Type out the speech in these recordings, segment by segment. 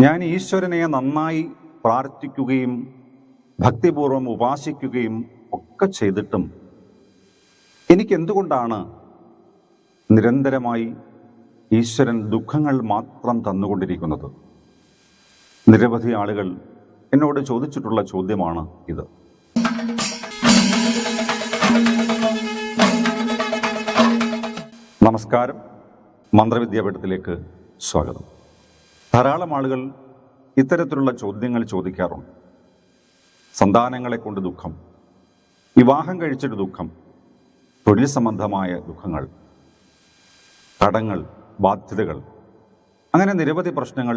ഞാൻ ഈശ്വരനെ നന്നായി പ്രാർത്ഥിക്കുകയും ഭക്തിപൂർവം ഉപാസിക്കുകയും ഒക്കെ ചെയ്തിട്ടും എനിക്ക് എന്തുകൊണ്ടാണ് നിരന്തരമായി ഈശ്വരൻ ദുഃഖങ്ങൾ മാത്രം തന്നുകൊണ്ടിരിക്കുന്നത്? നിരവധി ആളുകൾ എന്നോട് ചോദിച്ചിട്ടുള്ള ചോദ്യമാണ് ഇത്. നമസ്കാരം. മന്ത്രവിദ്യാപീഠത്തിലേക്ക് സ്വാഗതം. ധാരാളം ആളുകൾ ഇത്തരത്തിലുള്ള ചോദ്യങ്ങൾ ചോദിക്കാറുണ്ട്. സന്താനങ്ങളെ കൊണ്ട് ദുഃഖം വിവാഹം കഴിച്ചിട്ട് ദുഃഖം തൊഴിൽ സംബന്ധമായ ദുഃഖങ്ങൾ കടങ്ങൾ ബാധ്യതകൾ അങ്ങനെ നിരവധി പ്രശ്നങ്ങൾ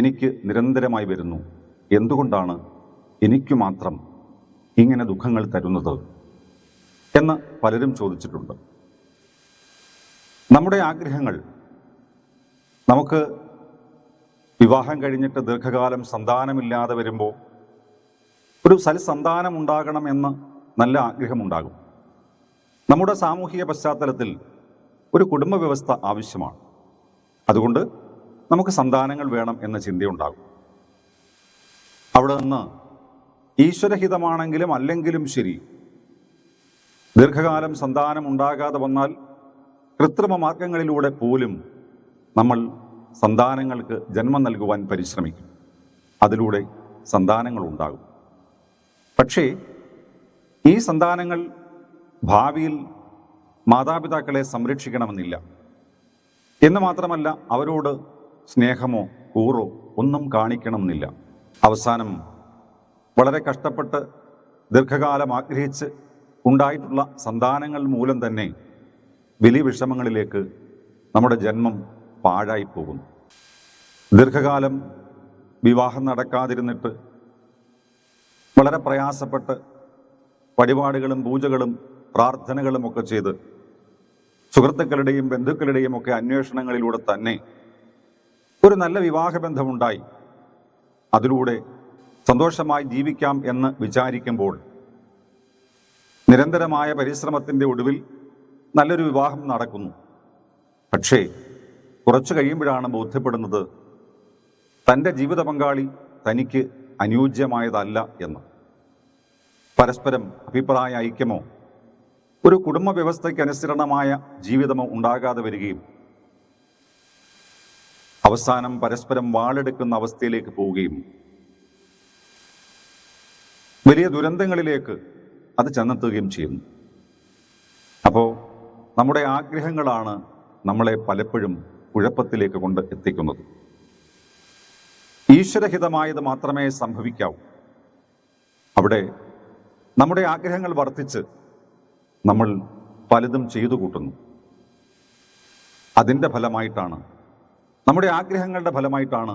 എനിക്ക് നിരന്തരമായി വരുന്നു. എന്തുകൊണ്ടാണ് എനിക്ക് മാത്രം ഇങ്ങനെ ദുഃഖങ്ങൾ തരുന്നത് എന്ന് പലരും ചോദിച്ചിട്ടുണ്ട്. നമ്മുടെ ആഗ്രഹങ്ങൾ നമുക്ക് വിവാഹം കഴിഞ്ഞിട്ട് ദീർഘകാലം സന്താനമില്ലാതെ വരുമ്പോൾ ഒരു സൽസന്താനം ഉണ്ടാകണം എന്ന് നല്ല ആഗ്രഹമുണ്ടാകും. നമ്മുടെ സാമൂഹിക പശ്ചാത്തലത്തിൽ ഒരു കുടുംബ വ്യവസ്ഥ ആവശ്യമാണ്. അതുകൊണ്ട് നമുക്ക് സന്താനങ്ങൾ വേണം എന്ന ചിന്തയുണ്ടാകും. അവിടെ നിന്ന് ഈശ്വരഹിതമാണെങ്കിലും അല്ലെങ്കിലും ശരി ദീർഘകാലം സന്താനം ഉണ്ടാകാതെ വന്നാൽ കൃത്രിമ മാർഗങ്ങളിലൂടെ പോലും നമ്മൾ സന്താനങ്ങൾക്ക് ജന്മം നൽകുവാൻ പരിശ്രമിക്കും. അതിലൂടെ സന്താനങ്ങൾ ഉണ്ടാകും. പക്ഷേ ഈ സന്താനങ്ങൾ ഭാവിയിൽ മാതാപിതാക്കളെ സംരക്ഷിക്കണമെന്നില്ല. എന്ന് മാത്രമല്ല അവരോട് സ്നേഹമോ കൂറോ ഒന്നും കാണിക്കണമെന്നില്ല. അവസാനം വളരെ കഷ്ടപ്പെട്ട് ദീർഘകാലം ആഗ്രഹിച്ച് ഉണ്ടായിട്ടുള്ള സന്താനങ്ങൾ മൂലം തന്നെ വലിയ വിഷമങ്ങളിലേക്ക് നമ്മുടെ ജന്മം പാഴായി പോകുന്നു ദീർഘകാലം വിവാഹം നടക്കാതിരുന്നിട്ട് വളരെ പ്രയാസപ്പെട്ട് വഴിപാടുകളും പൂജകളും പ്രാർത്ഥനകളും ഒക്കെ ചെയ്ത് സുഹൃത്തുക്കളുടെയും ബന്ധുക്കളുടെയും ഒക്കെ അന്വേഷണങ്ങളിലൂടെ തന്നെ ഒരു നല്ല വിവാഹബന്ധമുണ്ടായി. അതിലൂടെ സന്തോഷമായി ജീവിക്കാം എന്ന് വിചാരിക്കുമ്പോൾ നിരന്തരമായ പരിശ്രമത്തിന്റെ ഒടുവിൽ നല്ലൊരു വിവാഹം നടക്കുന്നു. പക്ഷേ കുറച്ചു കഴിയുമ്പോഴാണ് ബോധ്യപ്പെടുന്നത് തന്റെ ജീവിത പങ്കാളി തനിക്ക് അനുയോജ്യമായതല്ല എന്ന്. പരസ്പരം അഭിപ്രായ ഐക്യമോ ഒരു കുടുംബ വ്യവസ്ഥയ്ക്ക് അനുസരണമായ ജീവിതമോ ഉണ്ടാകാതെ വരികയും അവസാനം പരസ്പരം വാളെടുക്കുന്ന അവസ്ഥയിലേക്ക് പോവുകയും വലിയ ദുരന്തങ്ങളിലേക്ക് അത് ചെന്നെത്തുകയും ചെയ്യുന്നു. അപ്പോൾ നമ്മുടെ ആഗ്രഹങ്ങളാണ് നമ്മളെ പലപ്പോഴും കുഴപ്പത്തിലേക്ക് കൊണ്ട് എത്തിക്കുന്നത്. ഈശ്വരഹിതമായത് മാത്രമേ സംഭവിക്കാവൂ. അവിടെ നമ്മുടെ ആഗ്രഹങ്ങൾ വർദ്ധിച്ച് നമ്മൾ പലതും ചെയ്തു കൂട്ടുന്നു. അതിന്റെ ഫലമായിട്ടാണ് നമ്മുടെ ആഗ്രഹങ്ങളുടെ ഫലമായിട്ടാണ്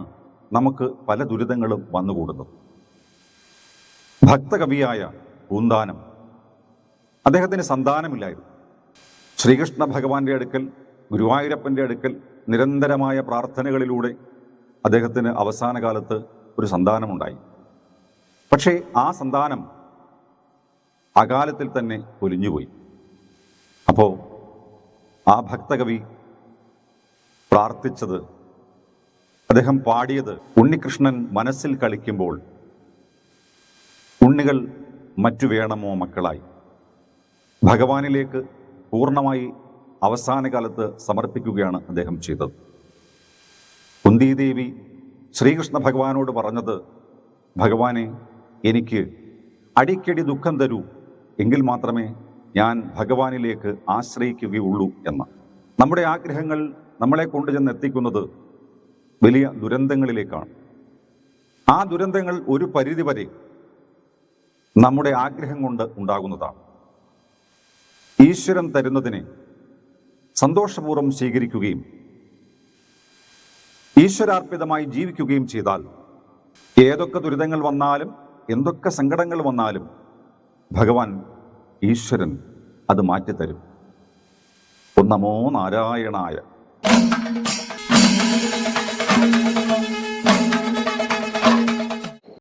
നമുക്ക് പല ദുരിതങ്ങളും വന്നുകൂടുന്നത് ഭക്തകവിയായ പൂന്താനം അദ്ദേഹത്തിന് സന്താനമില്ലായിരുന്നു. ശ്രീകൃഷ്ണ ഭഗവാന്റെ അടുക്കൽ ഗുരുവായൂരപ്പന്റെ അടുക്കൽ നിരന്തരമായ പ്രാർത്ഥനകളിലൂടെ അദ്ദേഹത്തിന് അവസാന കാലത്ത് ഒരു സന്താനമുണ്ടായി. പക്ഷേ ആ സന്താനം അകാലത്തിൽ തന്നെ ഒലിഞ്ഞുപോയി. അപ്പോൾ ആ ഭക്തകവി പ്രാർത്ഥിച്ചത് അദ്ദേഹം പാടിയത് ഉണ്ണികൃഷ്ണൻ മനസ്സിൽ കളിക്കുമ്പോൾ ഉണ്ണികൾ മറ്റു വേണമോ മക്കളായി. ഭഗവാനിലേക്ക് പൂർണമായി അവസാന കാലത്ത് സമർപ്പിക്കുകയാണ് അദ്ദേഹം ചെയ്തത്. കുന്തിദേവി ശ്രീകൃഷ്ണ ഭഗവാനോട് പറഞ്ഞത് ഭഗവാനെ എനിക്ക് അടിക്കടി ദുഃഖം തരൂ എങ്കിൽ മാത്രമേ ഞാൻ ഭഗവാനിലേക്ക് ആശ്രയിക്കുകയുള്ളൂ എന്ന്. നമ്മുടെ ആഗ്രഹങ്ങൾ നമ്മളെ കൊണ്ടുചെന്ന് എത്തിക്കുന്നത് വലിയ ദുരന്തങ്ങളിലേക്കാണ്. ആ ദുരന്തങ്ങൾ ഒരു പരിധിവരെ നമ്മുടെ ആഗ്രഹം കൊണ്ട് ഉണ്ടാകുന്നതാണ്. ഈശ്വരൻ തരുന്നതിനെ സന്തോഷപൂർവം സ്വീകരിക്കുകയും ഈശ്വരാർപ്പിതമായി ജീവിക്കുകയും ചെയ്താൽ ഏതൊക്കെ ദുരിതങ്ങൾ വന്നാലും എന്തൊക്കെ സങ്കടങ്ങൾ വന്നാലും ഭഗവാൻ ഈശ്വരൻ അത് മാറ്റിത്തരും. ഒന്നമോ നാരായണായ.